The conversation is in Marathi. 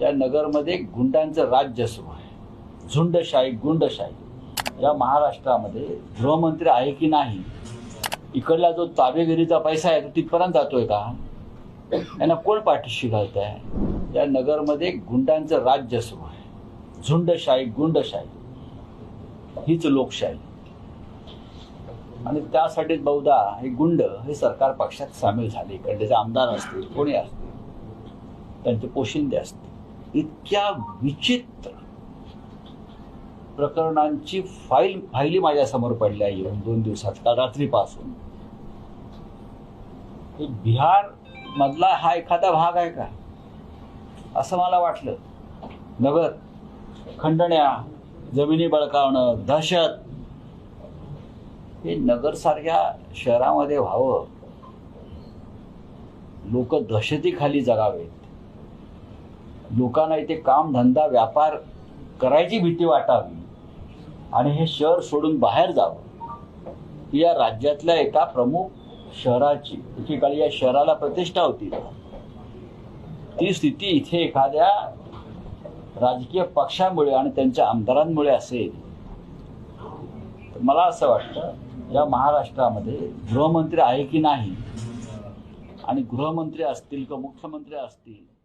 या नगरमध्ये गुंडांचं राज्य सुरू आहे. झुंडशाही गुंडशाही. या महाराष्ट्रामध्ये गृहमंत्री आहे की नाही इकडला जो ताबेगिरीचा पैसा आहे तो तिथपर्यंत जातोय का? यांना कोण पाठीशी घालत आहे या नगरमध्ये गुंडांचं राज्य सुरू आहे. झुंडशाही गुंडशाही. हीच लोकशाही. आणि त्यासाठीच बहुधा हे गुंड हे सरकार पक्षात सामील झाले. इकडचे आमदार असतील कोणी असतील त्यांचे पोशिंदे असतील. इतक्या विचित्र प्रकरणांची फाईल फाईली माझ्यासमोर पडल्या येऊन दोन दिवसात काल रात्रीपासून. बिहार मधला हा एखादा भाग आहे का? असं मला वाटलं. नगर खंडण्या जमिनी बळकावणं दहशत. हे नगरसारख्या शहरामध्ये व्हावं. लोक दहशतीखाली जगावेत. लोकांना इथे काम धंदा व्यापार करायची भीती वाटावी. आणि हे शहर सोडून बाहेर जावं. ही या राज्यातल्या एका प्रमुख शहराची एकेकाळी या शहराला प्रतिष्ठा होती. ती स्थिती इथे एखाद्या राजकीय पक्षामुळे आणि त्यांच्या आमदारांमुळे असेल. तर मला असं वाटतं या महाराष्ट्रामध्ये गृहमंत्री आहे की नाही? आणि गृहमंत्री असतील किंवा मुख्यमंत्री असतील?